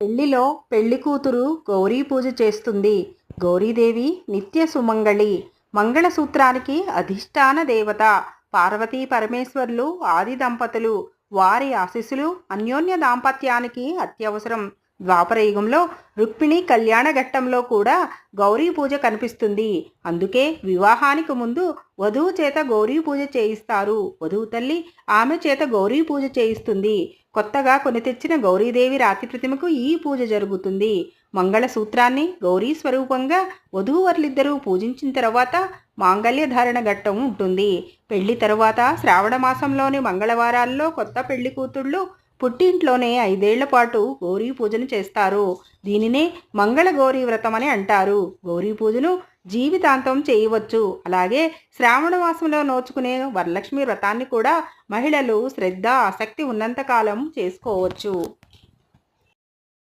పెళ్ళిలో పెళ్ళి కూతురు గౌరీ పూజ చేస్తుంది. గౌరీదేవి నిత్య సుమంగళి. మంగళసూత్రానికి అధిష్టాన దేవత. పార్వతీ పరమేశ్వర్లు ఆది దంపతులు. వారి ఆశీస్సులు అన్యోన్య దాంపత్యానికి అత్యవసరం. ద్వాపరయుగంలో రుక్మిణి కళ్యాణ ఘట్టంలో కూడా గౌరీ పూజ కనిపిస్తుంది. అందుకే వివాహానికి ముందు వధువు చేత గౌరీ పూజ చేయిస్తారు. వధువు తల్లి ఆమె చేత గౌరీ పూజ చేయిస్తుంది. కొత్తగా కొని తెచ్చిన గౌరీదేవి రాతి ప్రతిమకు ఈ పూజ జరుగుతుంది. మంగళసూత్రాన్ని గౌరీ స్వరూపంగా వధూవరులిద్దరూ పూజించిన తర్వాత మాంగళ్య ధారణ ఘట్టం ఉంటుంది. పెళ్ళి తరువాత శ్రావణ మాసంలోని మంగళవారాల్లో కొత్త పెళ్ళి కూతుళ్ళు పుట్టింట్లోనే ఐదేళ్ళ పాటు గౌరీ పూజను చేస్తారు. దీనినే మంగళ గౌరీ వ్రతం అని అంటారు. గౌరీ పూజను జీవితాంతం చేయవచ్చు. అలాగే శ్రావణ మాసంలో నోచుకునే వరలక్ష్మి వ్రతాన్ని కూడా మహిళలు శ్రద్ధ ఆసక్తి ఉన్నంతకాలం చేసుకోవచ్చు.